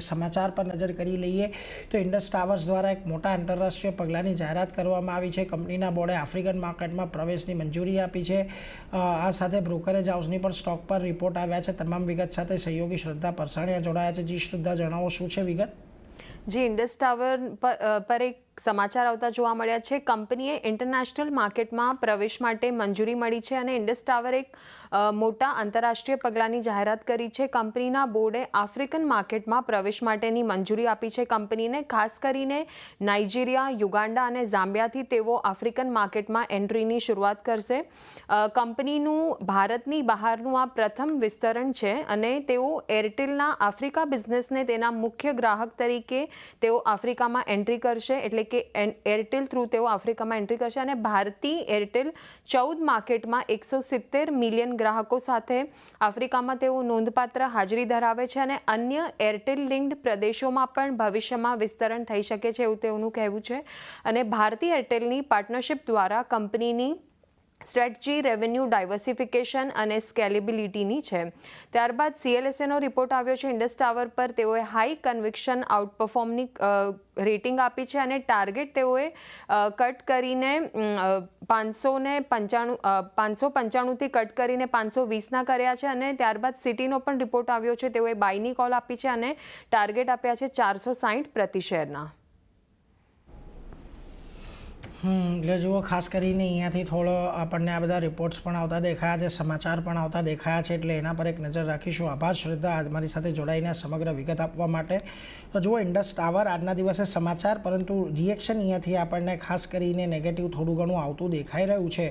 સમાચાર પર નજર કરી લઈએ તો ઇન્ડસ ટાવર્સ દ્વારા એક મોટા આંતરરાષ્ટ્રીય પગલાંની જાહેરાત કરવામાં આવી છે. કંપનીના બોર્ડે આફ્રિકન માર્કેટમાં પ્રવેશની મંજૂરી આપી છે. આ સાથે બ્રોકરેજ હાઉસની પણ સ્ટોક પર રિપોર્ટ આવ્યા છે. તમામ વિગત સાથે સહયોગી શ્રદ્ધા પરસાણીયા જોડાયા છે. જી, શ્રદ્ધા, જણાવો શું છે વિગત? જી, ઇન્ડસ ટાવર પર એક સમાચાર આવતા જોવા મળ્યા છે. કંપનીએ ઇન્ટરનેશનલ માર્કેટમાં પ્રવેશ માટે મંજૂરી મળી છે અને ઇન્ડસ ટાવર એક મોટા આંતરરાષ્ટ્રીય પગલાંની જાહેરાત કરી છે. કંપનીના બોર્ડે આફ્રિકન માર્કેટમાં પ્રવેશ માટેની મંજૂરી આપી છે. કંપનીને ખાસ કરીને નાઇજીરિયા યુગાન્ડા અને ઝામ્બિયાથી તેઓ આફ્રિકન માર્કેટમાં એન્ટ્રીની શરૂઆત કરશે. કંપનીનું ભારતની બહારનું આ પ્રથમ વિસ્તરણ છે અને તેઓ એરટેલના આફ્રિકા બિઝનેસને તેના મુખ્ય ગ્રાહક તરીકે તેઓ આફ્રિકામાં એન્ટ્રી કરશે. એટલે કે એરટેલ થ્રુ તેઓ આફ્રિકામાં એન્ટ્રી કરશે અને ભારતી એરટેલ ચૌદ માર્કેટમાં એકસો સિત્તેર મિલિયન ગ્રાહકો સાથે આફ્રિકામાં તેઓ નોંધપાત્ર હાજરી ધરાવે છે અને અન્ય એરટેલ લિંક્ડ પ્રદેશોમાં પણ ભવિષ્યમાં વિસ્તરણ થઈ શકે છે એવું તેઓનું કહેવું છે. અને ભારતી એરટેલની પાર્ટનરશિપ દ્વારા કંપનીની સ્ટ્રેટજી, રેવન્યુ ડાયવર્સિફિકેશન અને સ્કેલેબિલિટીની છે. ત્યારબાદ સીએલએસએનો રિપોર્ટ આવ્યો છે, ઇન્ડસ ટાવર પર તેઓએ હાઈ કન્વિક્શન આઉટપરફોર્મની રેટિંગ આપી છે અને ટાર્ગેટ તેઓએ કટ કરીને પાંચસો ને પંચાણું પાંચસો પંચાણુંથી કટ કરીને પાંચસો વીસના કર્યા છે અને ત્યારબાદ સિટીનો પણ રિપોર્ટ આવ્યો છે, તેઓએ બાયની કોલ આપી છે અને ટાર્ગેટ આપ્યા છે ચારસો સાહીઠ પ્રતિ શેરના. એટલે જુઓ, ખાસ કરીને અહીંયાથી થોડો આપણને આ બધા રિપોર્ટ્સ પણ આવતા દેખાયા છે, સમાચાર પણ આવતા દેખાયા છે, એટલે એના પર એક નજર રાખીશું. આભાર, શ્રદ્ધા મારી સાથે જોડાઈને સમગ્ર વિગત આપવા માટે. તો જુઓ ઇન્ડસ ટાવર આજના દિવસે સમાચાર, પરંતુ રિએક્શન અહીંયાથી આપણને ખાસ કરીને નેગેટિવ થોડું ઘણું આવતું દેખાઈ રહ્યું છે.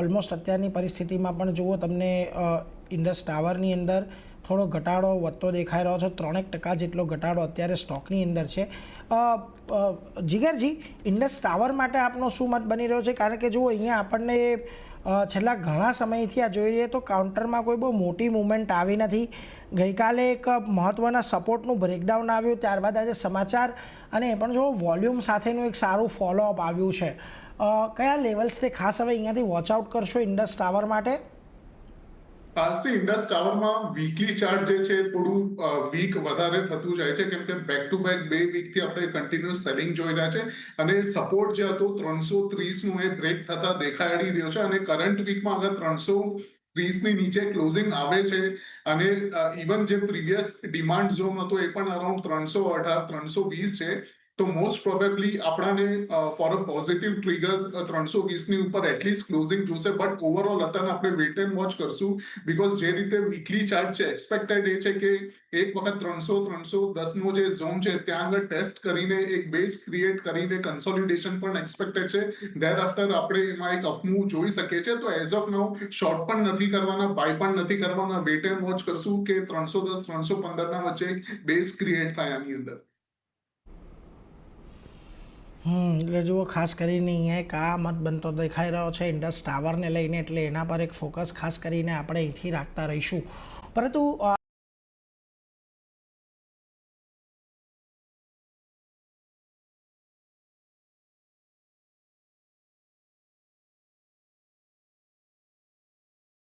ઓલમોસ્ટ અત્યારની પરિસ્થિતિમાં પણ જુઓ, તમને ઇન્ડસ ટાવરની અંદર થોડો ઘટાડો વધતો દેખાઈ રહ્યો છે. ત્રણેક ટકા જેટલો ઘટાડો અત્યારે સ્ટોકની અંદર છે. જીગરજી, ઇન્ડસ ટાવર માટે આપનો શું મત બની રહ્યો છે? કારણ કે જુઓ, અહીંયા આપણને છેલ્લા ઘણા સમયથી આ જોઈ રહીએ તો કાઉન્ટરમાં કોઈ બહુ મોટી મુવમેન્ટ આવી નથી. ગઈકાલે એક મહત્ત્વના સપોર્ટનું બ્રેકડાઉન આવ્યું. ત્યારબાદ આજે સમાચાર અને એ પણ જો વોલ્યુમ સાથેનું એક સારું ફોલોઅપ આવ્યું છે. કયા લેવલ્સથી ખાસ હવે અહીંયાથી વોચ આઉટ કરશો ઇન્ડસ ટાવર માટે? પારસી ઇન્ડસ ટાવરમાં વીકલી ચાર્ટ જે છે થોડું વીક વધારે થતું જાય છે. કેમ કે બેક ટુ બેક બે વીકથી આપણે કન્ટિન્યુઅસ સેલિંગ જોઈ રહ્યા છે. અને સપોર્ટ જે હતો ત્રણસો ત્રીસનું એ બ્રેક થતા દેખાડી રહ્યો છે. અને કરંટ વીકમાં અગર ત્રણસો ત્રીસની નીચે ક્લોઝિંગ આવે છે. અને ઇવન જે પ્રીવિયસ ડિમાન્ડ ઝોન હતો એ પણ અરાઉન્ડ ત્રણસો અઢાર, ત્રણસો વીસ છે. તો મોસ્ટ પ્રોબેબલી આપણાને ફોર અ પોઝિટિવ ટ્રિગર્સ ત્રણસો વીસની ઉપર એટલીસ્ટ ક્લોઝિંગ જોશે. બટ ઓવરઓલ અત્યારે આપણે વેટ એન્ડ વોચ કરશું. બીકોઝ જે રીતે વીકલી ચાર્ટ છે એક્સપેક્ટેડ એ છે કે એક વખત ત્રણસો ત્રણસો દસનો જે ઝોન છે, ત્યાં આગળ ટેસ્ટ કરીને, એક બેઝ ક્રિએટ કરીને કન્સોલિડેશન પણ એક્સપેક્ટેડ છે. ધેર આફ્ટર આપણે એમાં એક અપમૂવ જોઈ શકીએ છીએ. તો એઝ ઓફ નાઉ શોર્ટ પણ નથી કરવાના બાય પણ નથી કરવાના. વેટ એન્ડ વોચ કરશું કે ત્રણસો દસ, ત્રણસો પંદરના વચ્ચે બેઝ ક્રિએટ થાય આની અંદર. હમ, એટલે જુઓ, ખાસ કરીને અહીંયા એક આ મત બનતો દેખાઈ રહ્યો છે ઇન્ડસ ટાવરને લઈને, એટલે એના પર એક ફોકસ ખાસ કરીને આપણે અહીંથી રાખતા રહીશું. પરંતુ